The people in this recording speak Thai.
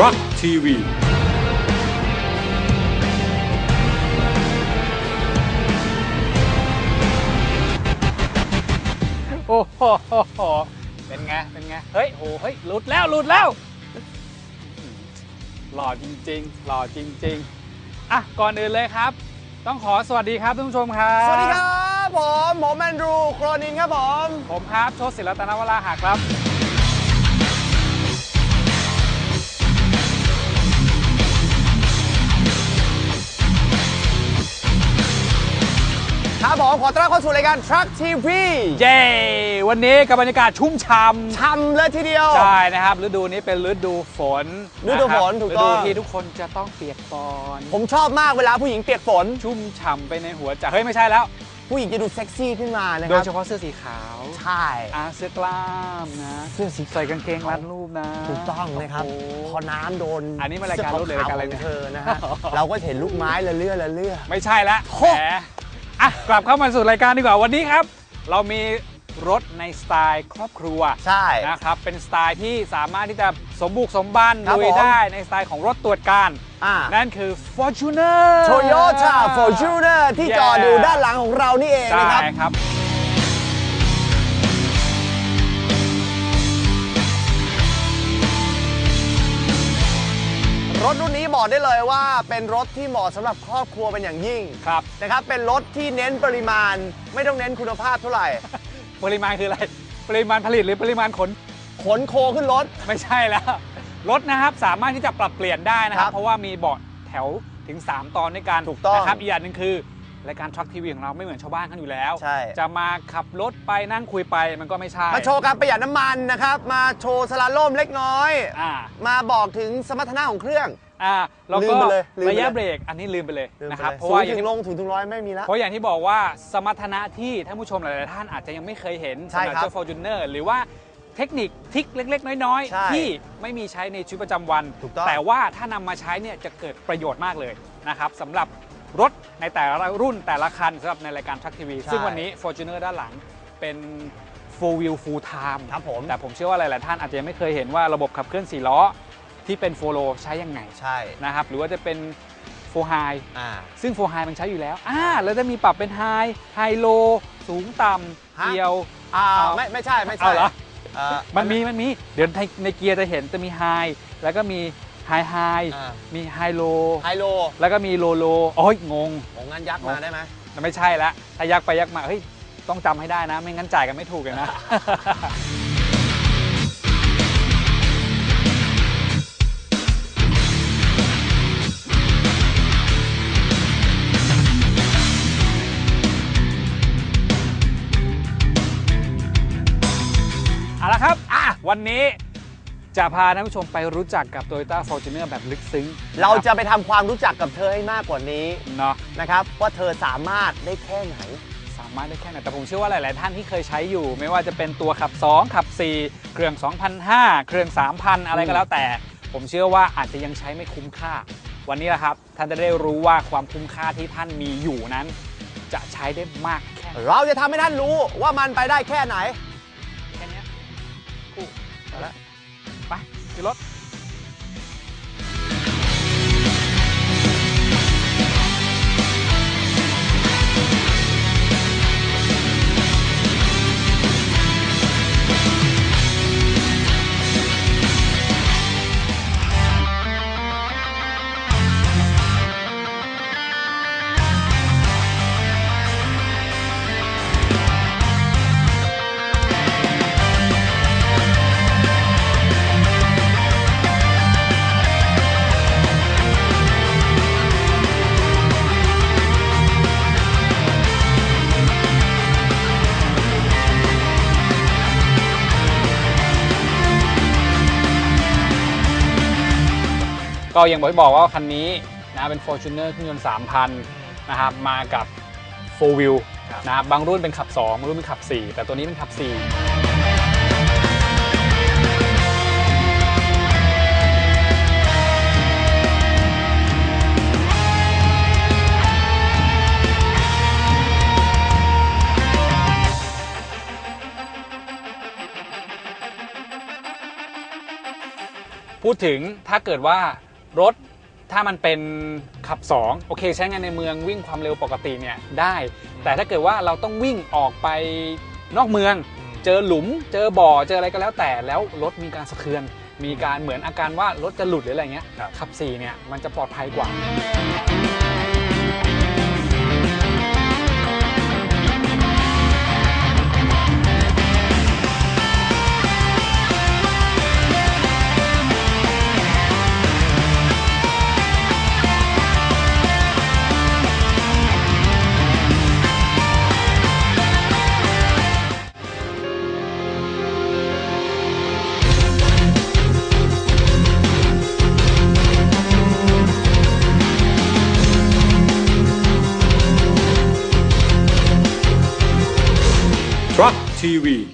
Truck TV โอ้โหเป็นไง เป็นไง เฮ้ยโหเฮ้ย หลุดแล้ว หลุดแล้ว หล่อจริง ๆ หล่อจริง ๆ อะ ก่อนอื่นเลยครับ ต้องขอสวัสดีครับท่านผู้ชมครับ สวัสดีครับ ผม ผมแอนดรู โครนินครับผม ผมครับ โชติศิลตนวราหะครับ ผมขอต้อนรับเข้าสู่รายการ Truck TV เย้ วันนี้กับบรรยากาศชุ่มช่ำช่ำเลยทีเดียว ใช่นะครับ ฤดูนี้เป็นฤดูฝนฤดูฝนนะครับถูกต้องฤดูที่ทุกคนจะต้องเปียกปอนผมชอบมากเวลาผู้หญิงเปียกฝน ชุ่มฉ่ำไปในหัวใจเฮ้ยไม่ใช่แล้ว ผู้หญิงจะดูเซ็กซี่ขึ้นมานะโดครัยบเฉพาะเสื้อสีขาว ใช่อาเสื้อกล้ามนะ เสื้อสีใส่กางเกงรัดรูปนะ ถูกต้องนะครับโอ้โหพอน้ำโดน อันนี้มันรายการรถหรือรายการอะไรเนี่ยเสื้ขวๆของเธอนะฮะ เราก็เห็นลูกไม้ละเลื่อละเลื่อ ไม่ใช่ละโคแหม อะกลับเข้ามาสู่รายการดีกว่าวันนี้ครับ เรามีรถในสไตล์ครอบครัวใช่ นะครับเป็นสไตล์ที่สามารถที่จะสมบุกสมบันครับลุยผม ได้ในสไตล์ของรถตรวจการ อ่า นั่นคือ Fortuner Toyota Fortuner ที่ Yeah จอดอยู่ด้านหลังของเรานี่เองใช่นะครับ ครับ ถรุ่นนี้บอกได้เลยว่าเป็นรถที่เหมาะสำหรับครอบครัวเป็นอย่างยิ่งครับ นะครับ เป็นรถที่เน้นปริมาณไม่ต้องเน้นคุณภาพเท่าไหร่ ปริมาณคืออะไร ปริมาณผลิตหรือปริมาณขน ขนโคขึ้นรถ ไม่ใช่แล้ว รถนะครับสามารถที่จะปรับเปลี่ยนได้นะครัครับบ เพราะว่ามีเบาะแถวถึง 3 ตอนด้วยกันถูกต้อง นะครับอีกอย่างหนึ่งคือ รายการทรัคทีวีของเราไม่เหมือนชาวบ้านกันอยู่แล้ว ใช่ จะมาขับรถไปนั่งคุยไปมันก็ไม่ใช่มาโชว์การประหยัดน้ำมันนะครับ มาโชว์สลาล่มเล็กน้อย อ่ามาบอกถึงสมรรถนะของเครื่อง อ่าแล้วลืก็มไปเลยลืมไปเลยระยะเบรกอันนี้ลืมไปเลยลืมนะไปครับเลยเพราะศูว่านย์อย่าถึงงที่ลงถึงถึงร้อยไม่มีแล้วเพราะอย่างที่บอกว่าสมรรถนะที่ท่านผู้ชมหลายๆท่านอาจจะยังไม่เคยเห็นใช่สำหรับครับเจ้า Fortuner หรือว่าเทคนิคทริกเล็ก ๆ น้อย ใช่ๆ ที่ไม่มีใช้ในชีวิตประจำวัน ถูกต้อง แต่ว่าถ้านำมาใช้เนี่ยจะเกิดประโยชน์มากเลยนะครับสำหรับ รถในแต่ละรุ่นแต่ละคันสำหรับในรายการทักทีวี ใช่ ซึ่งวันนี้ Fortuner ด้านหลังเป็น full wheel full time ครับผม แต่ผมเชื่อว่าหลาย ๆ ท่านอาจจะยังไม่เคยเห็นว่าระบบขับเคลื่อน4ล้อที่เป็นโฟโลใช้ยังไงใช่นะครับหรือว่าจะเป็นโฟไฮอ่า ซึ่งโฟไฮมันใช้อยู่แล้วอ่าแล้วจะมีปรับเป็นไฮไฮโลสูงต่ำฮะ เกียว อ่าเอา ไม่ไม่ใช่ไม่ใช่เอาเหรออ่ามันมีมันมีเดี๋ยวในในเกียร์จะเห็นจะมีไฮแล้วก็มี ไฮไฮอ่า มีไฮโล ไฮโลแล้วก็มีโลโลโอ้ยงง ของงานยักษ์มาได้ไหมแต่ไม่ใช่ละถ้ายักไปยักมา เฮ้ย ต้องจำให้ได้นะ ไม่งั้นจ่ายกันไม่ถูกเลยนะ เอาละครับ อะ วันนี้ จะพาท่านผู้ชมไปรู้จักกับ Toyota Fortuner แบบลึกซึ้งเราจะไปทำความรู้จักกับเธอให้มากกว่านี้เนาะนะครับ ว่าเธอสามารถได้แค่ไหน สามารถได้แค่ไหนแต่ผมเชื่อว่าหลาย ๆ ท่านที่เคยใช้อยู่ ไม่ว่าจะเป็นตัวขับ 2 ขับ 4 เครื่อง2,500เครื่อง 3,000 อะไรก็แล้วแต่ ผมเชื่อว่าอาจจะยังใช้ไม่คุ้มค่า วันนี้แหละครับ ท่านจะได้รู้ว่าความคุ้มค่าที่ท่านมีอยู่นั้น จะใช้ได้มากแค่ไหนเราจะทำให้ท่านรู้ว่ามันไปได้แค่ไหน แค่เนี้ยคู่ไปแล้ว ไก็ยังบอกบอกว่าคันนี้นะเป็น Fortuner เครื่องยนต์3,000นะครับมากับ4 wheel นะครับบางรุ่นเป็นขับ 2 บางรุ่นเป็นขับ 4 แต่ตัวนี้เป็นขับ 4พูพูดถึงถ้าเกิดว่า รถถ้ามันเป็นขับ 2 โอเค ใช้งานในเมืองวิ่งความเร็วปกติเนี่ยได้ แต่ถ้าเกิดว่าเราต้องวิ่งออกไปนอกเมือง เจอหลุม เจอบ่อเจออะไรก็แล้วแต่แล้วรถมีการสะเทือน มีการเหมือนอาการว่ารถจะหลุดหรืออะไรเงี้ยครับ ขับ4เนี่ยมันจะปลอดภัยกว่า TV